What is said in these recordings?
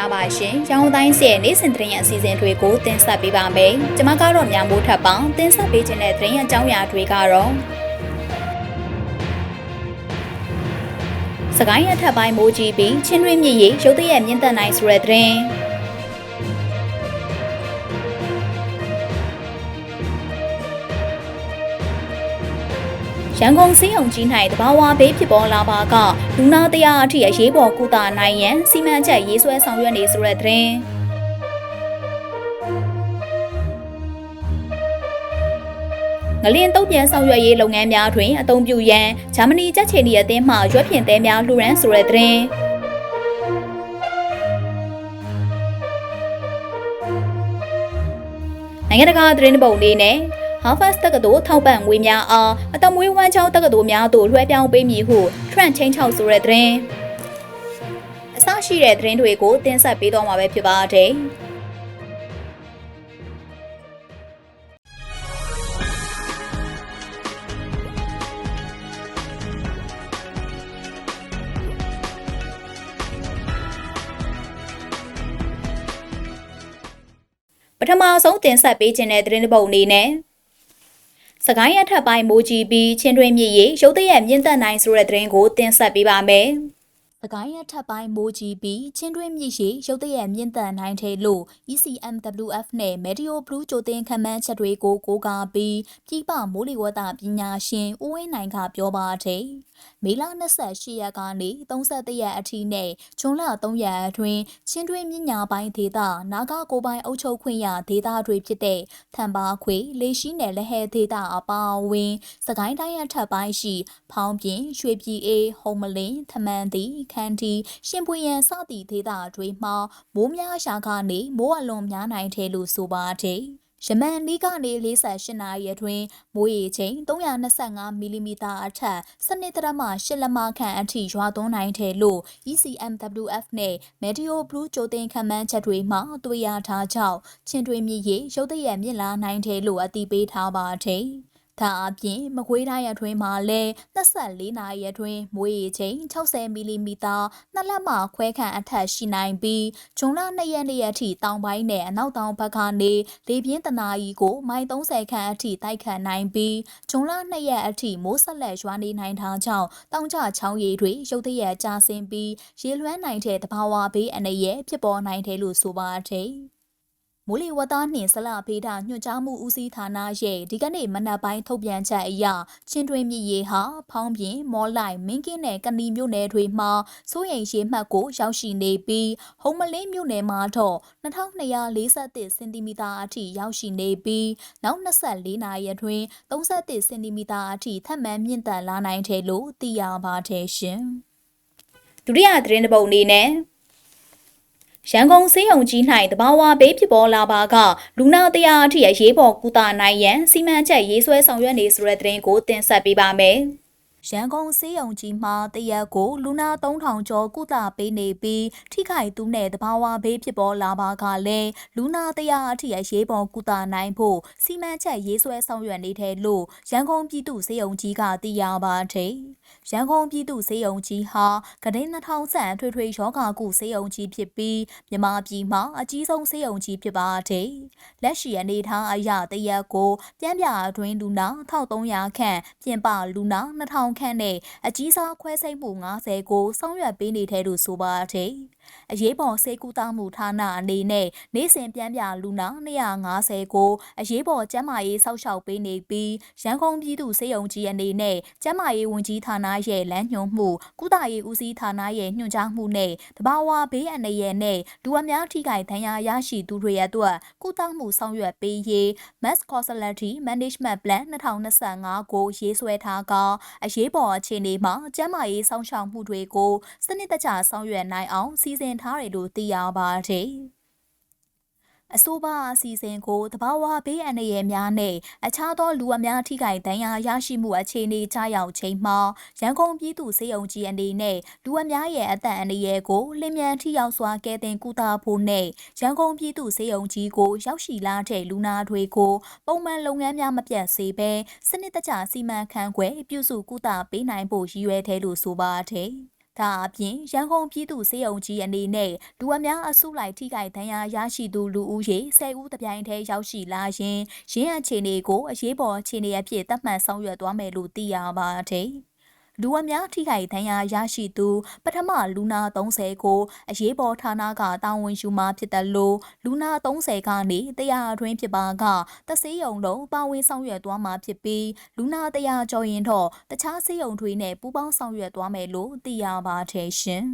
္ဂလာပါရှင်။ရောင်းတိုင်းစီရဲ့နေ့စဉ်သတင်းရအစီအစဉ်တွေကိုတင်ဆက်ပေးပါမယ်။ကျွန်မကတော့မြန်မိုးထပ်ပေါင်းတင်ဆက်ပေးခြင်းတဲ့သတင်းရအကြောင်းအရာတွေကတော့စကိုင်းရထပ်ပိုင်းမိုးကြီးပြီးချင်းတွင်းမြစ်ရေရုတ်တရက်မြင့်တက်နိုင်ဆိုတဲ့သတင်း ရန်ကုန်စည်းုံကြီး၌တဘာဝဘေးဖြစ်ပေါ်လာပါကလူနာတရားအထိအရေးပေါ်ကုသနိုင်ရန်စီမံချက်ရေးဆွဲဆောင်ရွက်နေဆိုတဲ့သတင်းငလင်းတုတ်ပြန်ဆောင်ရွက်ရေးလုပ်ငန်းများတွင်အသုံးပြုရန်ဂျာမနီကြက်ချီနီအသင်းမှရွက်ဖြင့်တဲများလှူရန်ဆိုတဲ့သတင်းနိုင်ငံတကာသတင်းပုံအနေနဲ့ Harvard တက္ကသိုလ်ထောက်ပံ့ငွေများအားအတမွေးဝမ်းချောင်းတက္ကသိုလ်များသို့လွှဲပြောင်းပေးမည်ဟု Trent ချင်းချောက်ဆိုတဲ့သတင်းအစရှိတဲ့သတင်းတွေကိုတင်ဆက်ပေးသွားမှာပဲဖြစ်ပါတယ်။ပထမဆုံးတင်ဆက်ပေးခြင်းတဲ့သတင်းတစ်ပုဒ်အနေနဲ့ စကိုင်းရထပ်ပိုင်းမိုးကြီးပြီးချင်းတွင်းမြစ်ရေရုတ်တရက်မြင့်တက်နိုင်ဆိုတဲ့သတင်းကိုတင်ဆက်ပေးပါမယ်။ စကိုင်းရထပ်ပိုင်းမိုးကြီးပြီးချင်းတွင်းမြစ်ရေရုတ်တရက်မြင့်တက်နိုင်တယ်လို့ ECMWF နဲ့ Meteo Blue ကြိုတင်ခန့်မှန်းချက်တွေကိုကိုးကားပြီးပြည်ပမိုးလေဝသပညာရှင်ဦးဝင်းနိုင်ကပြောပါတယ်။မေလ28ရက်ကနေ31ရက်အထိနဲ့ဇွန်လ3ရက်အတွင်းချင်းတွင်းမြညာပိုင်းဒေသနာဂကိုပိုင်းအုပ်ချုပ်ခွင့်ရဒေသတွေဖြစ်တဲ့ထံပါခွေလေရှိနယ်လဟဲဒေသအပါအဝင် စကိုင်းတိုင်းအထက်ပိုင်းရှိ ဖောင်းပြင်းရွှေပြည်အေးဟုံမလင်းထမန်တီခန်းတီရှင်ပွေရန်စသည့်ဒေသတွေမှာမိုးများရှာကနေမိုးအလွန်များနိုင်တယ်လို့ဆိုပါတယ်။ယမန်နီးကနေ48နာရီအတွင်းမိုးရေချိန်325မီလီမီတာအထက်စနစ်တရမှ8လက်မခန့်အထိရွာသွန်းနိုင်တယ်လို့ ECMWF နဲ့ Meteo Blue ကြိုတင်ခန့်မှန်းချက်တွေမှတွေ့ရထားကြောင်းချင်းတွင်မြစ်ရေရုတ်တရက်မြင့်လာနိုင်တယ်လို့အသိပေးထားပါတယ်။ ဒါအပြင်မကွေးတိုင်းအတွင်းမှာလည်း24နာရီအတွင်းမွေးရေချိန်60မီလီမီတာနှစ်လက်မှခွဲခန့်အထက်ရှိနိုင်ပြီးဂျွန်လ2ရက်နေ့အထိတောင်ပိုင်းနဲ့အနောက်တောင်ဘက်ကနေလေပြင်းတနာရီကိုမိုင်30ခန့်အထိတိုက်ခတ်နိုင်ပြီးဂျွန်လ2ရက်အထိမိုးဆက်လက်ရွာနေနိုင်တာကြောင့်တောင်ကျချောင်းရည်တွေရုတ်တရက်ကျဆင်းပြီးရေလွှမ်းနိုင်တဲ့တဘာဝဘေးအနေရဲ့ဖြစ်ပေါ်နိုင်တယ်လို့ဆိုပါတယ်။ မိုးလေဝသနှင့်ဆလဖေးတာညွှန်ကြားမှုဦးစီးဌာနရဲ့ဒီကနေ့မနက်ပိုင်းထုတ်ပြန်ချက်အရချင်းတွင်မြစ်ရေဟာဖောင်းပြင်မော်လိုက်မင်းကင်းနဲ့ကဏီမြို့နယ်တွေမှာစိုးရိမ်ရေမှတ်ကိုရောက်ရှိနေပြီးဟုံမလင်းမြို့နယ်မှာတော့2241စင်တီမီတာအထိရောက်ရှိနေပြီးနောက်24နာရီအတွင်း31စင်တီမီတာအထိထပ်မံမြင့်တက်လာနိုင်တယ်လို့သိရပါတယ်ရှင်ဒုတိယသတင်းတစ်ပုဒ်အနေနဲ့ ရန်ကုန်စေးုံကြီး၌တဘာဝဘေးဖြစ်ပေါ်လာပါကလူနာတရားအထိအရေးပေါ်ကုသနိုင်ရန်စီမံချက်ရေးဆွဲဆောင်ရွက်နေဆိုတဲ့သတင်းကိုတင်ဆက်ပေးပါမယ်။ ရန်ကုန်စေးရုံကြီးမှာတရက်ကိုလူနာ3000ကျော်ကုသပေးနေပြီးထိခိုက်သူနဲ့တဘာဝဘေးဖြစ်ပေါ်လာပါကလည်းလူနာတရားအထိအရေးပေါ်ကုသနိုင်ဖို့စီမံချက်ရေးဆွဲဆောင်ရွက်နေတယ်လို့ရန်ကုန်ပြည်သူ့စေယုံကြီးကသိရပါတယ်။ရန်ကုန်ပြည်သူ့စေယုံကြီးဟာကဒင်း2000ဆန်ထွေထွေရောဂါကုစေယုံကြီးဖြစ်ပြီးမြန်မာပြည်မှာအကြီးဆုံးစေယုံကြီးဖြစ်ပါတယ်။လက်ရှိအနေထားအရတရက်ကိုပြန်ပြအတွင်းလူနာ1300ခန့်ပြင်ပလူနာ2000 2000ခန့်နဲ့အကြီးစားခွဲစိတ်မှု90ကိုဆောင်ရွက်ပေးနေတဲ့လို့ဆိုပါတယ်။အရေးပေါ်ဆေးကုသမှုဌာနအနေနဲ့နေ့စဉ်ပြန်ပြလူနာ250ကိုအရေးပေါ်ကျန်းမာရေးစောင့်ရှောက်ပေးနေပြီးရန်ကုန်ပြည်သူ့ဆေးရုံကြီးအနေနဲ့ကျန်းမာရေးဝန်ကြီးဌာနရဲ့လမ်းညွှန်မှုကုသရေးဦးစီးဌာနရဲ့ညွှန်ကြားမှုနဲ့တဘာဝဘေးအန္တရာယ်နဲ့လူအများထိခိုက်ဒဏ်ရာရရှိသူတွေအတွက်ကုသမှုဆောင်ရွက်ပေးရေး Mass Causality Management Plan 2025ကိုရေးဆွဲထားကအရေးပေါ်အခြေအနေမှာကျန်းမာရေးစောင့်ရှောက်မှုတွေကိုစနစ်တကျဆောင်ရွက်နိုင်အောင်စီစဉ်ထားတယ်လို့သိရပါတယ်။ အဆိုပါအစီအစဉ်ကိုတဘာဝဘေးအန္တရာယ်များနဲ့အခြားသောလူအများထိခိုက်ဒဏ်ရာရရှိမှုအခြေအနေကြရောက်ချိန်မှာရန်ကုန်ပြည်သူ့စေယုံကြီးအနေနဲ့လူအများရဲ့အသက်အန္တရာယ်ကိုလျင်မြန်ထိရောက်စွာကယ်တင်ကုသဖို့နဲ့ရန်ကုန်ပြည်သူ့စေယုံကြီးကိုရောက်ရှိလာတဲ့လူနာတွေကိုပုံမှန်လုပ်ငန်းများမပြတ်စေဘဲစနစ်တကျစီမံခန့်ခွဲပြုစုကုသပေးနိုင်ဖို့ရည်ရွယ်တယ်လို့ဆိုပါတယ်။ ဒါဒါအပြင်ရန်ကုန်ပြည်သူ့စေယုံကြီးအနေနဲ့လူအများအစုလိုက်ထိခိုက်ဒဏ်ရာရရှိသူလူဦးရေ10ဦးတပြိုင်တည်းရောက်ရှိလာရင်ရင်းအခြေအနေကိုအရေးပေါ်အခြေအနေအဖြစ်သတ်မှတ်ဆောင်ရွက်သွားမယ်လို့သိရပါတယ်။ လူအများထိခိုက်ဒဏ်ရာရရှိသူ ပထမလူနာ30ကိုအရေးပေါ်ဌာနကတာဝန်ယူမှဖြစ်တယ်လို့လူနာ30ကနေတရားအတွင်းဖြစ်ပါကတဆေးရုံလုံးပါဝင်ဆောင်ရွက်သွားမှာဖြစ်ပြီးလူနာတရားကျော်ရင်တော့တခြားဆေးရုံတွေနဲ့ပူးပေါင်းဆောင်ရွက်သွားမယ်လို့သိရပါတယ်ရှင်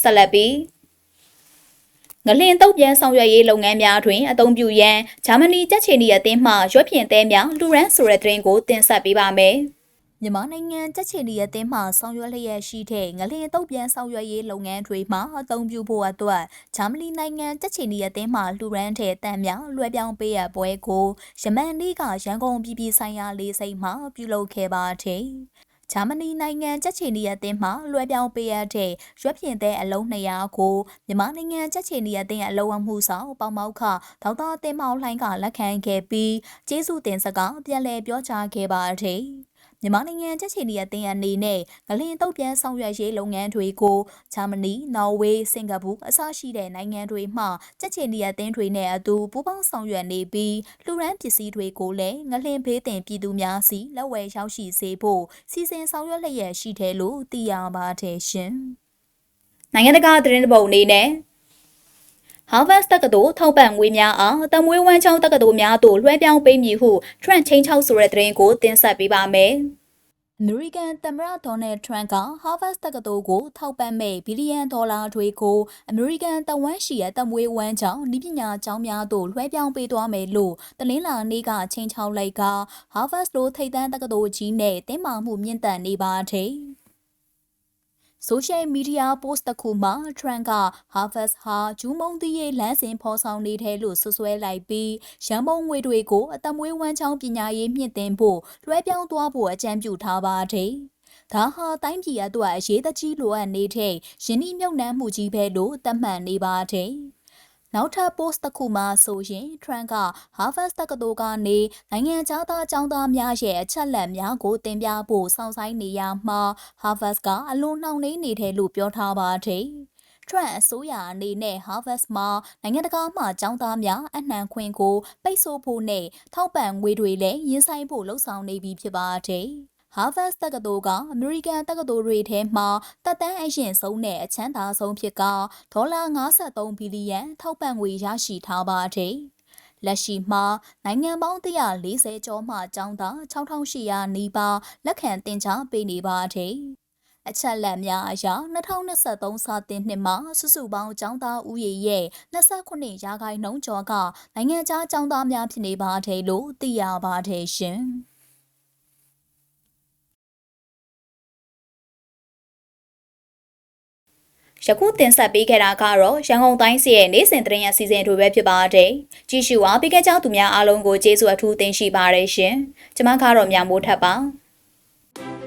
ဆက်လက်ပြီးငလင်တုတ်ပြန်ဆောင်ရွက်ရေးလုပ်ငန်းများတွင်အသုံးပြုရန်ဂျာမနီကြက်ချီနီအသင်းမှရွက်ဖြင့်တဲများလူရန်ဆိုတဲ့သတင်းကိုတင်ဆက်ပေးပါမယ်။ မြန်မာနိုင်ငံကြက်ချီလီအသင်းမှဆောင်ရွက်လျက်ရှိတဲ့ငလျင်တုတ်ပြန်ဆောင်ရွက်ရေးလုပ်ငန်းတွေမှာအသုံးပြုဖို့အတွက်ဂျာမနီနိုင်ငံကြက်ချီလီအသင်းမှလှူရန်းတဲ့တန်မြောင်လွှဲပြောင်းပေးရပွဲကိုယမန်နေ့ကရန်ကုန်ပြည်ပြည်ဆိုင်ရာလေးစိတ်မှပြုလုပ်ခဲ့ပါတယ်။ဂျာမနီနိုင်ငံကြက်ချီနီအသင်းမှလွှဲပြောင်းပေးရတဲ့ရွက်ပြင်တဲ့အလုံး200ကိုမြန်မာနိုင်ငံကြက်ချီနီအသင်းအလုံးအမှုဆောင်ပေါမောက်ခဒေါက်တာတင်မောင်လှိုင်းကလက်ခံခဲ့ပြီးကျေးဇူးတင်စကားပြန်လည်ပြောကြားခဲ့ပါတယ်။ မြန်မာနိုင်ငံချက်ချီနီအသင်းအနေနဲ့ငလင်တုတ်ပြန်ဆောင်ရွက်ရေးလုပ်ငန်းတွေကိုဂျာမနီ၊နော်ဝေး၊စင်ကာပူအစရှိတဲ့နိုင်ငံတွေမှချက်ချီနီအသင်းတွေနဲ့အတူပူးပေါင်းဆောင်ရွက်နေပြီးလူရန်ပစ္စည်းတွေကိုလည်းငလင်ဘေးတင်ပြည်သူများစီလက်ဝဲရောက်ရှိစေဖို့စီစဉ်ဆောင်ရွက်လျက်ရှိတယ်လို့သိရပါတယ်ရှင်။နိုင်ငံတကာသတင်းပုံအနေနဲ့ Harvard တက္ကသိုလ်ထောက်ပံ့ငွေများအားတမွေးဝမ်းချောင်းတက္ကသိုလ်များသို့လွှဲပြောင်းပေးမည်ဟု Trump ချင်းချောက်ဆိုတဲ့သတင်းကိုတင်ဆက်ပေးပါမယ်။အမေရိကန်သမ္မတဒေါ်နယ်ထရန့်က Harvard တက္ကသိုလ်ကိုထောက်ပံ့မဲ့ဘီလီယံဒေါ်လာတွေကိုအမေရိကန်တဝမ်းရှိရဲ့တမွေးဝမ်းကြောင့်ဤပညာကျောင်းများသို့လွှဲပြောင်းပေးသွားမယ်လို့တလင်းလာနေ့ကချင်းချောက်လိုက်က Harvard လိုထိပ်တန်းတက္ကသိုလ်ကြီးနဲ့တင်းမာမှုမြင့်တက်နေပါတယ်။ social media post တစ်ခုမှာ Trump က Harvard ဟာဂျူးမုံသီးရဲ့လမ်းစဉ်ဖော်ဆောင်နေတယ်လို့ဆွဆွဲလိုက်ပြီးရန်ပုံငွေတွေကိုအသက်မွေးဝမ်းချောင်းပညာရေးမြင့်တင်ဖို့လွှဲပြောင်းသွားဖို့အကြံပြုထားပါတယ်။ဒါဟာတိုင်းပြည်အတွက်အရေးတကြီးလိုအပ်နေတဲ့ယင်းနှိမ့်မြုပ်နှံမှုကြီးပဲလို့သတ်မှတ်နေပါတယ်။ နောက်ထပ် post တစ်ခုမှာဆိုရင် Trump က Harvard တက္ကသိုလ်ကနေနိုင်ငံခြားသားကျောင်းသားများရဲ့အချက်လက်များကိုတင်ပြဖို့စောင့်ဆိုင်နေရမှာ Harvard ကအလွန်နှောင့်နှေးနေတယ်လို့ပြောထားပါတယ်။ Trump အစိုးရအနေနဲ့ Harvard မှာနိုင်ငံတကာမှကျောင်းသားများအနှံခွင့်ကို ပိတ်ဆို့ဖို့နဲ့ထောက်ပံ့ငွေတွေလည်းရင်ဆိုင်ဖို့လှုံ့ဆော်နေပြီဖြစ်ပါတယ်။ Harvard တက္ကသိုလ်ကအမေရိကန်တက္ကသိုလ်တွေထဲမှာတက်တန်းအရင်ဆုံးနဲ့အချမ်းသာဆုံးဖြစ်ကဒေါ်လာ53ဘီလီယံထောက်ပံ့ငွေရရှိထားပါတယ်။လက်ရှိမှာနိုင်ငံပေါင်း140ကျော်မှကျောင်းသား6800နီးပါးလက်ခံတင် जा ပေးနေပါတယ်။အချက်လက်များအရ2023စာတင်နှစ်မှာစုစုပေါင်းကျောင်းသားဦးရေရဲ့29ရာခိုင်နှုန်းကျော်ကနိုင်ငံခြားကျောင်းသားများဖြစ်နေပါတယ်လို့သိရပါတယ်ရှင်။ ယခုတင်ဆက်ပေးခဲ့တာကတော့ရန်ကုန်တိုင်းစီရဲ့နေ့စဉ်သတင်းအစီအစဉ်တို့ပဲဖြစ်ပါတယ်။ကြည့်ရှုအားပေးခဲ့ကြသူများအားလုံးကိုကျေးဇူးအထူးတင်ရှိပါတယ်ရှင်။ကျွန်မကတော့မြမိုးထပ်ပါ။